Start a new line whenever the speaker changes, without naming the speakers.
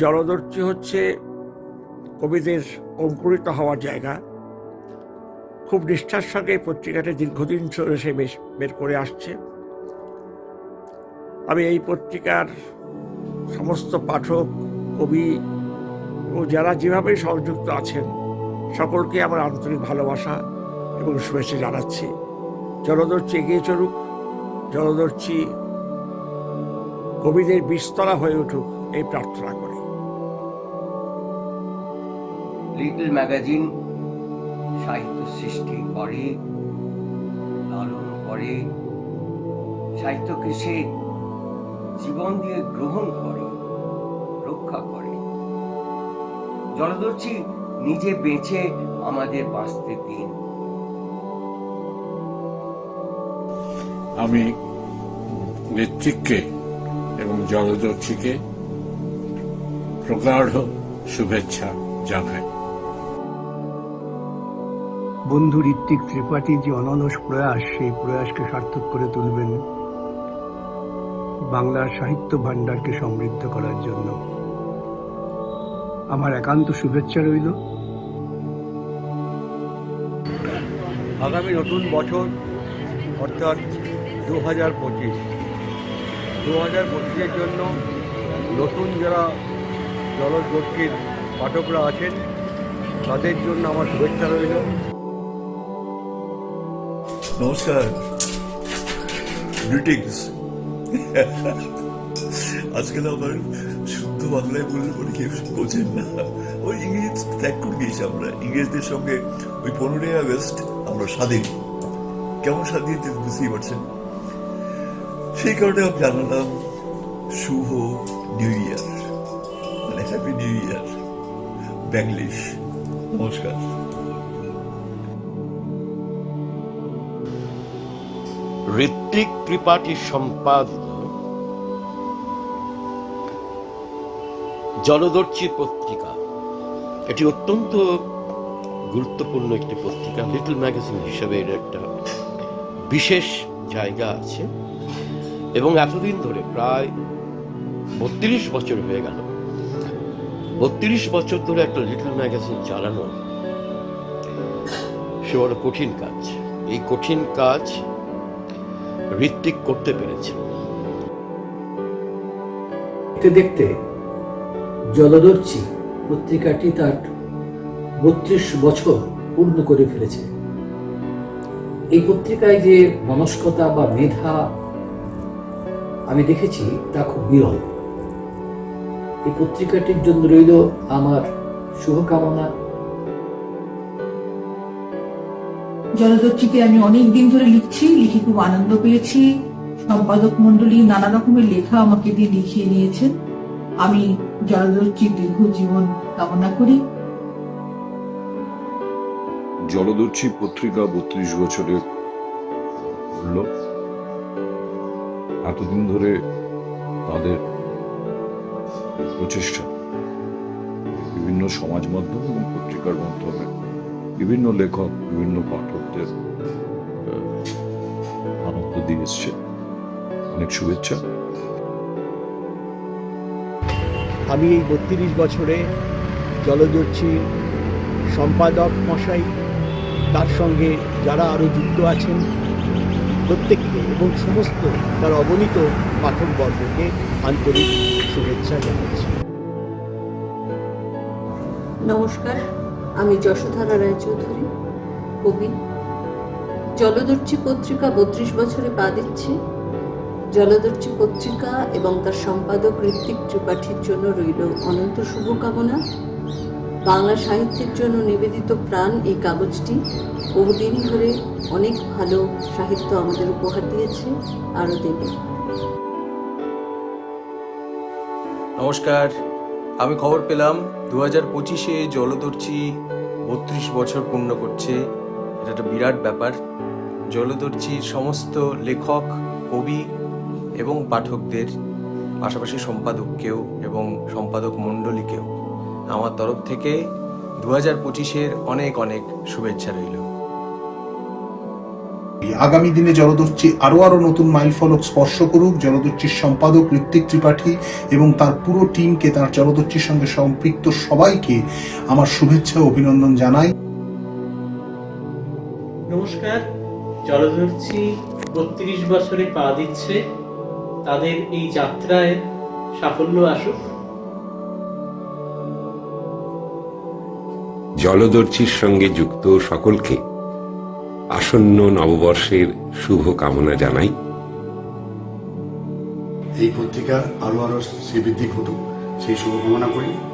জলদর্চি হচ্ছে কবিদের অঙ্কুরিত হওয়ার জায়গা। খুব নিষ্ঠার সঙ্গে পত্রিকাটি দীর্ঘদিন ধরে সে বেশ বের করে আসছে। আমি এই পত্রিকার সমস্ত পাঠক, কবি ও যারা যেভাবে সংযুক্ত আছেন, সকলকে আমার আন্তরিক ভালোবাসা এবং শুভেচ্ছা জানাচ্ছি। জলদর্চি এগিয়ে চলুক জলদর্চি কবিদের বিস্তরা হয়ে উঠুক, এই প্রার্থনা করি।
লিটল ম্যাগাজিন সাহিত্য সৃষ্টি করে, লালন করে। সাহিত্যকে সে জীবন দিয়ে গ্রহণ করে, রক্ষা করে। জলদর্শী নিজে বেঁচে আমাদের বাঁচতে দিন।
আমি ঋত্বিককে এবং জলদর্শীকে প্রগাঢ় শুভেচ্ছা জানাই।
বন্ধু ঋত্বিক ত্রিপাঠীর যে অনলস প্রয়াস, সেই প্রয়াসকে সার্থক করে তুলবেন বাংলার সাহিত্য ভাণ্ডারকে সমৃদ্ধ করার জন্য। আমার একান্ত শুভেচ্ছা রইল।
আগামী নতুন বছর, অর্থাৎ দু হাজার পঁচিশ। দু হাজার পঁচিশের জন্য নতুন যারা জলদর্শীর পাঠকরা আছেন, তাদের জন্য আমার শুভেচ্ছা রইল।
নমস্কার। গ্রিটিংস আজকাল আমার শুদ্ধ বাংলায় বললে পরে কেউ বোঝেন না। ওই ইংরেজ ত্যাগ করে গিয়েছি আমরা। ইংরেজদের সঙ্গে ওই পনেরোই আগস্ট আমরা স্বাধীন। কেমন স্বাধীন বুঝতেই পারছেন? সেই কারণে আমি জানালাম, শুভ নিউ ইয়ার মানে হ্যাপি নিউ ইয়ার ব্যাংলিশ নমস্কার।
ঋত্বিক ত্রিপাঠী সম্পাদিত। জলদর্শী পত্রিকা। এটি অত্যন্ত গুরুত্বপূর্ণ একটি পত্রিকা। লিটল ম্যাগাজিন হিসেবে এর একটা বিশেষ জায়গা আছে। এবং এতদিন ধরে প্রায় বত্রিশ বছর হয়ে গেল। বত্রিশ বছর ধরে একটা লিটল ম্যাগাজিন চালানো, সে বড় কঠিন কাজ। এই কঠিন কাজ ঋত্বিক করতে পেরেছে।
দেখতে দেখতে জলদর্শী পত্রিকাটি তার বত্রিশ বছর পূর্ণ করে ফেলেছে। এই পত্রিকায় যে মনস্কতা বা মেধা আমি দেখেছি তা খুব বিরল। এই পত্রিকাটির জন্য রইল আমার শুভকামনা
জলদর্শীতে আমি অনেক দিন ধরে লিখছি, লিখে খুব আনন্দ পেয়েছি। সম্পাদক মন্ডলী নানা রকমের লেখা আমাকে দিয়ে লিখিয়ে নিয়েছেন আমি জলদর্শীর দীর্ঘ জীবন কামনা করি।
জলদর্শী পত্রিকা বত্রিশ বছরের হল এতদিন ধরে তাদের প্রচেষ্টা। বিভিন্ন সমাজ মাধ্যম এবং পত্রিকার মাধ্যমে বিভিন্ন লেখক বিভিন্ন পাঠকদের আনন্দ দিয়ে এসছে। অনেক শুভেচ্ছা।
আমি এই বত্রিশ বছরে জলদর্শী সম্পাদক মশাই তার সঙ্গে যারা আরও যুক্ত আছেন প্রত্যেককে এবং সমস্ত তার অগণিত পাঠকবর্গকে আন্তরিক শুভেচ্ছা জানাচ্ছি।
নমস্কার। আমি যশোধারা রায়চৌধুরী কবি। জলদর্শী পত্রিকা বত্রিশ বছরে পা দিচ্ছে। জলদর্শী পত্রিকা এবং তার সম্পাদক ঋত্বিক ত্রিপাঠীর জন্য রইল অনন্ত শুভকামনা। বাংলা সাহিত্যের জন্য নিবেদিত প্রাণ এই কাগজটি। বহুদিন ধরে অনেক ভালো সাহিত্য আমাদের উপহার দিয়েছে, আরও দেবে।
নমস্কার। আমি খবর পেলাম দু হাজার পঁচিশে জলদর্শী বত্রিশ বছর পূর্ণ করছে। এটা একটা বিরাট ব্যাপার। জলদর্শীর সমস্ত লেখক, কবি এবং পাঠকদের, পাশাপাশি সম্পাদককেও এবং সম্পাদক মণ্ডলীকেও, আমার তরফ থেকে দু হাজার পঁচিশের অনেক অনেক শুভেচ্ছা রইল।
আগামী দিনে জলদস্যি আরও আরও নতুন মাইলফলক স্পর্শ করুক। জলদস্যির সম্পাদক ঋত্বিক ত্রিপাঠী এবং তার পুরো টিমকে তার জলদস্যির সঙ্গে সম্পৃক্ত সবাইকে আমার শুভেচ্ছা ও অভিনন্দন জানাই।
নমস্কার। জলদর্শী বত্রিশ বছরে পা দিচ্ছে। তাদের এই যাত্রায় সাফল্য আসুক।
জলদর্শীর সঙ্গে যুক্ত সকলকে আসন্ন নববর্ষের শুভ কামনা জানাই।
এই পত্রিকা আরও আরও শ্রীবৃদ্ধি ঘটুক। সেই শুভকামনা করি।